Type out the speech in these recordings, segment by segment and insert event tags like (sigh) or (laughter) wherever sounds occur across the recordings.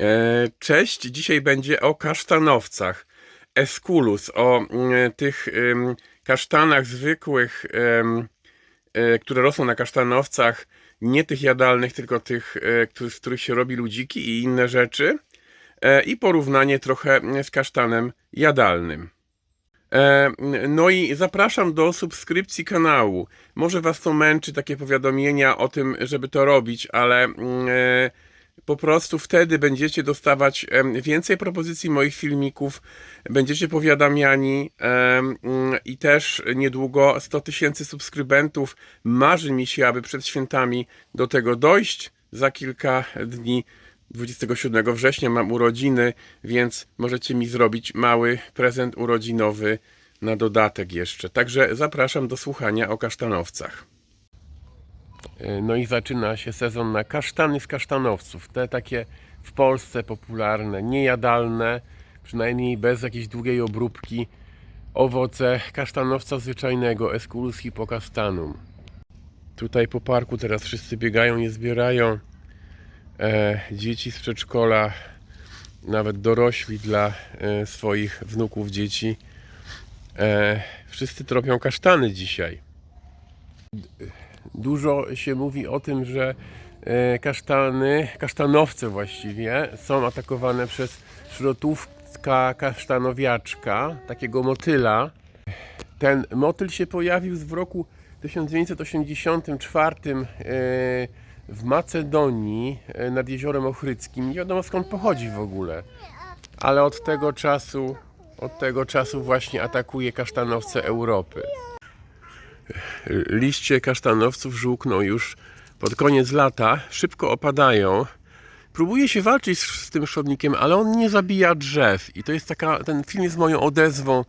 E, Cześć, dzisiaj będzie o kasztanowcach. Esculus, o mm, tych em, kasztanach zwykłych, e, które rosną na kasztanowcach, nie tych jadalnych, tylko tych, e, z których się robi ludziki i inne rzeczy. E, I porównanie trochę z kasztanem jadalnym. E, No i zapraszam do subskrypcji kanału. Może Was to męczy, takie powiadomienia o tym, żeby to robić, ale mm, e, po prostu wtedy będziecie dostawać więcej propozycji moich filmików, będziecie powiadamiani mm, i też niedługo 100 tysięcy subskrybentów. Marzy mi się, aby przed świętami do tego dojść. Za kilka dni 27 września mam urodziny, więc możecie mi zrobić mały prezent urodzinowy na dodatek jeszcze. Także zapraszam do słuchania o kasztanowcach. No i zaczyna się sezon na kasztany z kasztanowców. Te takie w Polsce popularne, niejadalne, przynajmniej bez jakiejś długiej obróbki, owoce kasztanowca zwyczajnego, Esculus hippocastanum. Tutaj po parku teraz wszyscy biegają, je zbierają. E, dzieci z przedszkola, nawet dorośli dla e, swoich wnuków, dzieci. E, wszyscy tropią kasztany dzisiaj. Dużo się mówi o tym, że e, kasztany, kasztanowce właściwie, są atakowane przez szrotówka kasztanowiaczka, takiego motyla. Ten motyl się pojawił w roku 1984 e, w Macedonii e, nad jeziorem Ochryckim. Nie wiadomo skąd pochodzi w ogóle, ale od tego czasu, od tego czasu właśnie atakuje kasztanowce Europy liście kasztanowców żółkną już pod koniec lata, szybko opadają. Próbuje się walczyć z, tym szkodnikiem, ale on nie zabija drzew. I to jest taka, ten film jest moją odezwą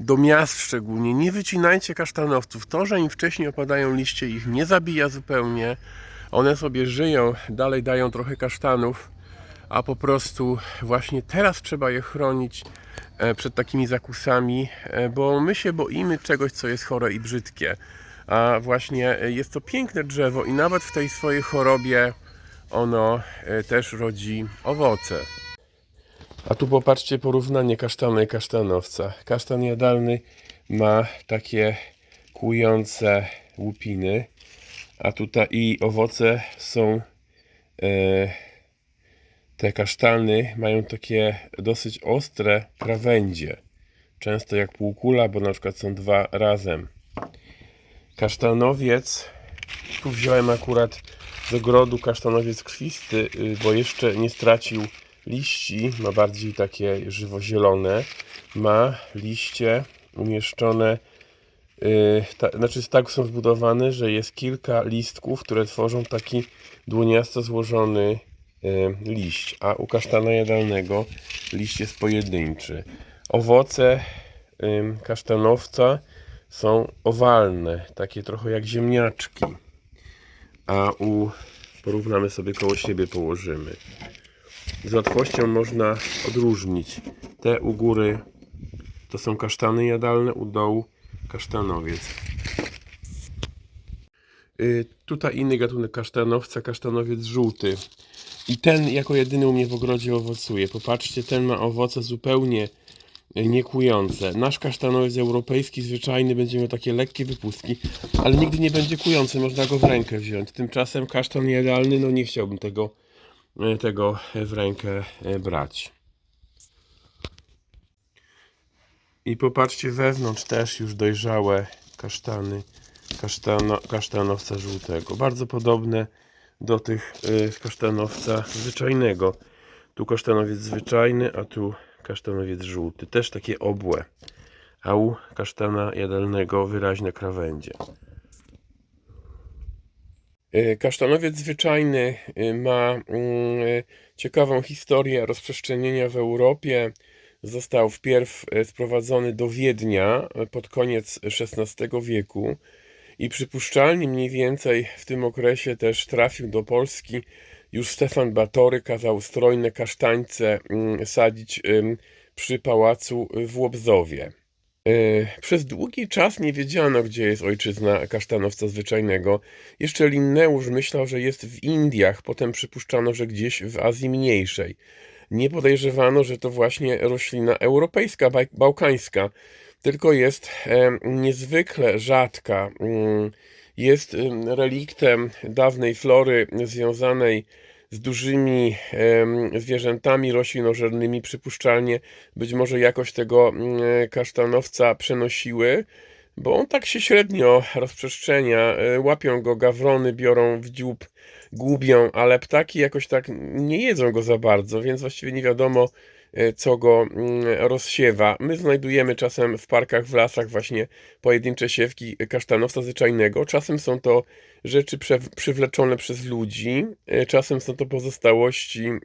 do miast szczególnie. Nie wycinajcie kasztanowców. To, że im wcześniej opadają liście, ich nie zabija zupełnie. One sobie żyją, dalej dają trochę kasztanów, a po prostu właśnie teraz trzeba je chronić przed takimi zakusami, e, bo my się boimy czegoś, co jest chore i brzydkie. A właśnie e, jest to piękne drzewo i nawet w tej swojej chorobie ono e, też rodzi owoce. A tu popatrzcie porównanie kasztana i kasztanowca. Kasztan jadalny ma takie kłujące łupiny, a tutaj i owoce są e, te kasztany mają takie dosyć ostre krawędzie. Często jak półkula, bo na przykład są dwa razem. Kasztanowiec, tu wziąłem akurat z ogrodu kasztanowiec krwisty, y, bo jeszcze nie stracił liści, ma bardziej takie żywo-zielone. Ma liście umieszczone, y, ta, znaczy tak są zbudowane, że jest kilka listków, które tworzą taki dłoniasto złożony liść, a u kasztana jadalnego liść jest pojedynczy. Owoce kasztanowca są owalne, takie trochę jak ziemniaczki, a u porównamy sobie koło siebie położymy. Z łatwością można odróżnić. Te u góry to są kasztany jadalne, u dołu kasztanowiec. Y, Tutaj inny gatunek kasztanowca, kasztanowiec żółty. I ten jako jedyny u mnie w ogrodzie owocuje. Popatrzcie, ten ma owoce zupełnie niekłujące. Nasz kasztanowiec europejski, zwyczajny, będzie miał takie lekkie wypustki, ale nigdy nie będzie kujący, można go w rękę wziąć. Tymczasem kasztan jadalny, no nie chciałbym tego, e, tego w rękę e, brać. I popatrzcie wewnątrz też już dojrzałe kasztany kasztano, kasztanowca żółtego. Bardzo podobne do tych y, kasztanowca zwyczajnego. Tu kasztanowiec zwyczajny, a tu kasztanowiec żółty. Też takie obłe. A u kasztana jadalnego wyraźne krawędzie. Y, Kasztanowiec zwyczajny y, ma mm, ciekawą historię rozprzestrzenienia w Europie. Został wpierw sprowadzony do Wiednia pod koniec XVI wieku i przypuszczalnie mniej więcej w tym okresie też trafił do Polski. Już Stefan Batory kazał strojne kasztańce mm, sadzić przy pałacu w Łobzowie. E, Przez długi czas nie wiedziano, gdzie jest ojczyzna kasztanowca zwyczajnego. Jeszcze Linneusz myślał, że jest w Indiach, potem przypuszczano, że gdzieś w Azji Mniejszej. Nie podejrzewano, że to właśnie roślina europejska, bałkańska, tylko jest niezwykle rzadka. Mm, Jest em, reliktem dawnej flory związanej z dużymi zwierzętami roślinożernymi, przypuszczalnie być może jakoś tego mm, kasztanowca przenosiły, bo on tak się średnio rozprzestrzenia. E, Łapią go gawrony, biorą w dziób, gubią, ale ptaki jakoś tak nie jedzą go za bardzo, więc właściwie nie wiadomo, e, co go mm, rozsiewa. My znajdujemy czasem w parkach, w lasach właśnie pojedyncze siewki kasztanowca zwyczajnego. Czasem są to rzeczy przywleczone przez ludzi, e, czasem są to pozostałości e,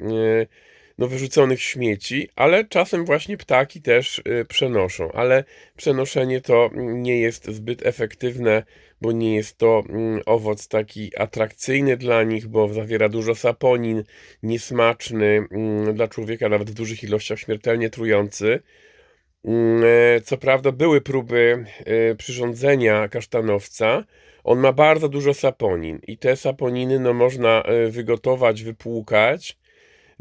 no, wyrzuconych śmieci, ale czasem właśnie ptaki też przenoszą. Ale przenoszenie to nie jest zbyt efektywne, bo nie jest to mm, owoc taki atrakcyjny dla nich, bo zawiera dużo saponin, niesmaczny mm, dla człowieka, nawet w dużych ilościach śmiertelnie trujący. Mm, e, Co prawda były próby e, przyrządzenia kasztanowca. On ma bardzo dużo saponin i te saponiny no, można e, wygotować, wypłukać.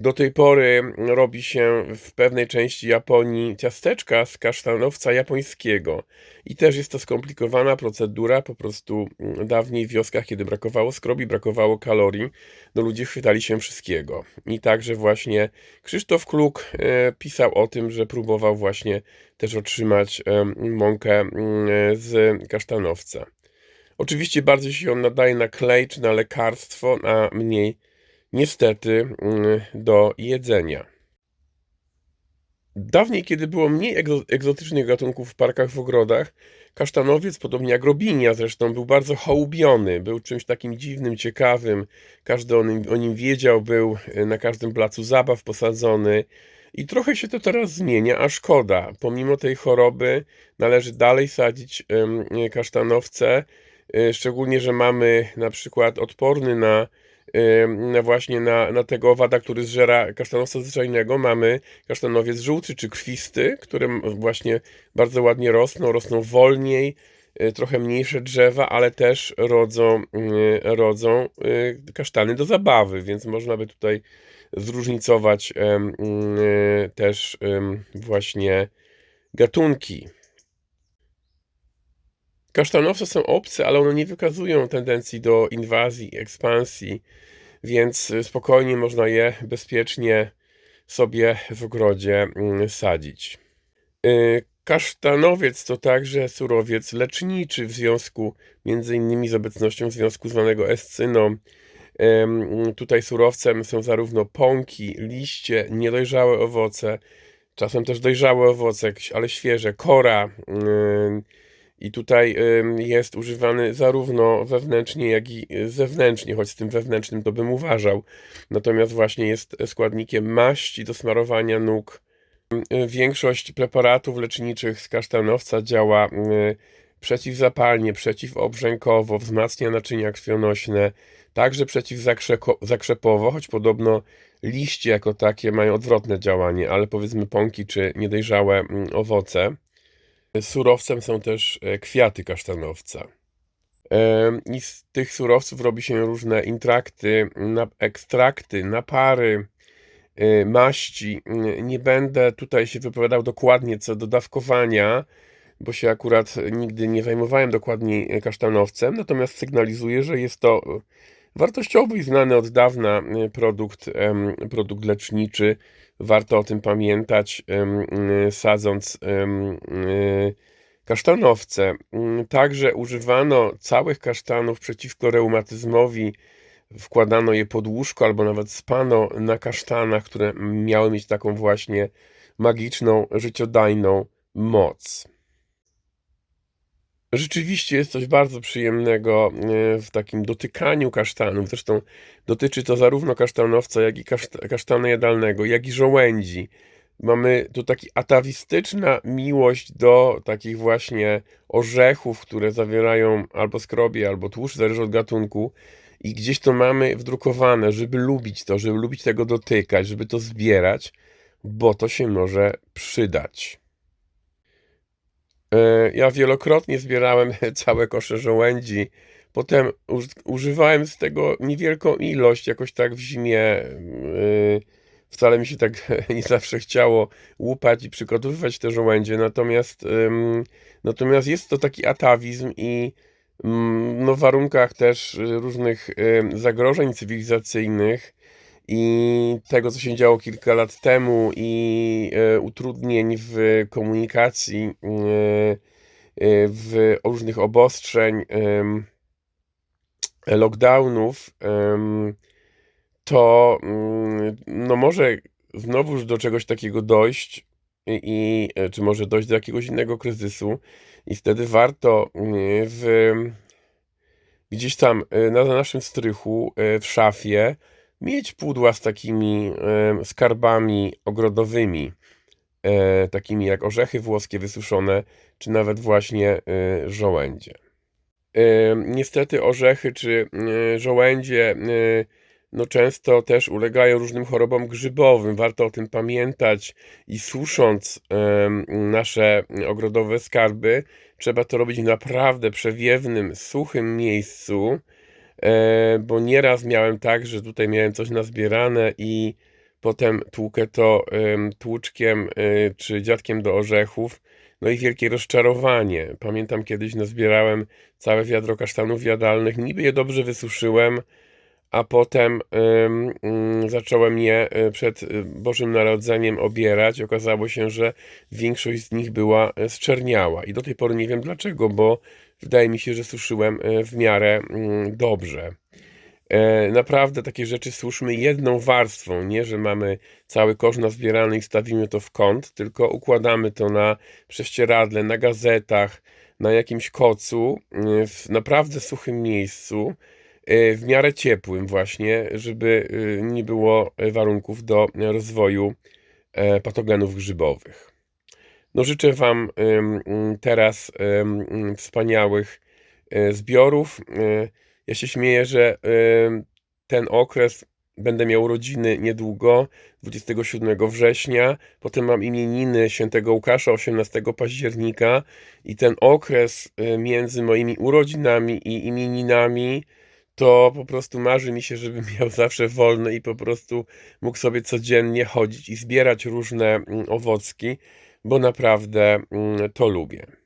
Do tej pory robi się w pewnej części Japonii ciasteczka z kasztanowca japońskiego. I też jest to skomplikowana procedura. Po prostu mm, dawniej w wioskach, kiedy brakowało skrobi, brakowało kalorii, no ludzie chwytali się wszystkiego. I także właśnie Krzysztof Kluk e, pisał o tym, że próbował właśnie też otrzymać em, mąkę mm, z kasztanowca. Oczywiście bardziej się on nadaje na klej czy na lekarstwo, a mniej niestety mm, do jedzenia. Dawniej, kiedy było mniej egzo- egzotycznych gatunków w parkach, w ogrodach, kasztanowiec, podobnie jak robinia zresztą, był bardzo hołubiony, był czymś takim dziwnym, ciekawym, każdy o nim, o nim wiedział, był e, na każdym placu zabaw posadzony i trochę się to teraz zmienia, a szkoda. Pomimo tej choroby należy dalej sadzić kasztanowce, e, szczególnie, że mamy na przykład odporny na właśnie na, na tego owada, który zżera kasztanowca zwyczajnego, mamy kasztanowiec żółty czy krwisty, które właśnie bardzo ładnie rosną, rosną wolniej, y, trochę mniejsze drzewa, ale też rodzą, y, rodzą y, kasztany do zabawy, więc można by tutaj zróżnicować też właśnie gatunki. Kasztanowce są obce, ale one nie wykazują tendencji do inwazji, ekspansji, więc spokojnie można je bezpiecznie sobie w ogrodzie mm, sadzić. Y, Kasztanowiec to także surowiec leczniczy w związku między innymi z obecnością związku zwanego escyną. Tutaj surowcem są zarówno pąki, liście, niedojrzałe owoce, czasem też dojrzałe owoce, ale świeże, kora. I tutaj jest używany zarówno wewnętrznie, jak i zewnętrznie, choć z tym wewnętrznym to bym uważał. Natomiast właśnie jest składnikiem maści do smarowania nóg. Ym, Większość preparatów leczniczych z kasztanowca działa y, przeciwzapalnie, przeciwobrzękowo, wzmacnia naczynia krwionośne, także przeciwzakrzepowo, choć podobno liście jako takie mają odwrotne działanie, ale powiedzmy pąki czy niedojrzałe mm, owoce. Surowcem są też e, kwiaty kasztanowca. Em, I z tych surowców robi się różne intrakty, ekstrakty, napary, e, maści. Nie będę tutaj się wypowiadał dokładnie co do dawkowania, bo się akurat nigdy nie zajmowałem dokładnie kasztanowcem, natomiast sygnalizuję, że jest to e, wartościowy i znany od dawna e, produkt, produkt leczniczy. Warto o tym pamiętać, y, sadząc y, kasztanowce. Mm, Także używano całych kasztanów przeciwko reumatyzmowi. Wkładano je pod łóżko albo nawet spano na kasztanach, które miały mieć taką właśnie magiczną, życiodajną moc. Rzeczywiście jest coś bardzo przyjemnego e, w takim dotykaniu kasztanów. Zresztą dotyczy to zarówno kasztanowca, jak i kaszta- kasztana jadalnego, jak i żołędzi. Mamy tu taki atawistyczna miłość do takich właśnie orzechów, które zawierają albo skrobie, albo tłuszcz, zależy od gatunku. I gdzieś to mamy wdrukowane, żeby lubić to, żeby lubić tego dotykać, żeby to zbierać, bo to się może przydać. E, Ja wielokrotnie zbierałem (laughs) całe kosze żołędzi. Potem uż- używałem z tego niewielką ilość, jakoś tak w zimie. yy, Wcale mi się tak (laughs) nie zawsze chciało łupać i przygotowywać te żołędzie. Natomiast, natomiast jest to taki atawizm i mm, no, w warunkach też różnych zagrożeń cywilizacyjnych i tego, co się działo kilka lat temu, i e, utrudnień w komunikacji, e, e, w różnych obostrzeń, lockdownów, to mm, no może znowuż do czegoś takiego dojść i, czy może dojść do jakiegoś innego kryzysu i wtedy warto mm, w gdzieś tam na naszym strychu, w szafie, mieć pudła z takimi skarbami ogrodowymi, e, takimi jak orzechy włoskie wysuszone, czy nawet właśnie e, żołędzie. Niestety orzechy czy żołędzie e, no często też ulegają różnym chorobom grzybowym. Warto o tym pamiętać i susząc nasze ogrodowe skarby, trzeba to robić w naprawdę przewiewnym, suchym miejscu, bo nieraz miałem tak, że tutaj miałem coś nazbierane i potem tłukę to em, tłuczkiem e, czy dziadkiem do orzechów. No i wielkie rozczarowanie. Pamiętam kiedyś nazbierałem całe wiadro kasztanów jadalnych, niby je dobrze wysuszyłem, a potem ym, ym, zacząłem je y, przed Bożym Narodzeniem obierać. Okazało się, że większość z nich była zczerniała i do tej pory nie wiem dlaczego, bo wydaje mi się, że suszyłem y, w miarę mm, dobrze. E, Naprawdę takie rzeczy suszmy jedną warstwą, nie że mamy cały kosz nazbierany i stawimy to w kąt, tylko układamy to na prześcieradle, na gazetach, na jakimś kocu, y, w naprawdę suchym miejscu, w miarę ciepłym właśnie, żeby nie było warunków do rozwoju e, patogenów grzybowych. No życzę Wam ym, teraz ym, wspaniałych y, zbiorów. Y, Ja się śmieję, że ten okres będę miał urodziny niedługo, 27 września, potem mam imieniny świętego Łukasza 18 października. I ten okres y, między moimi urodzinami i imieninami to po prostu marzy mi się, żebym (laughs) miał zawsze wolne i po prostu mógł sobie codziennie chodzić i zbierać różne mm, owocki, bo naprawdę mm, to lubię.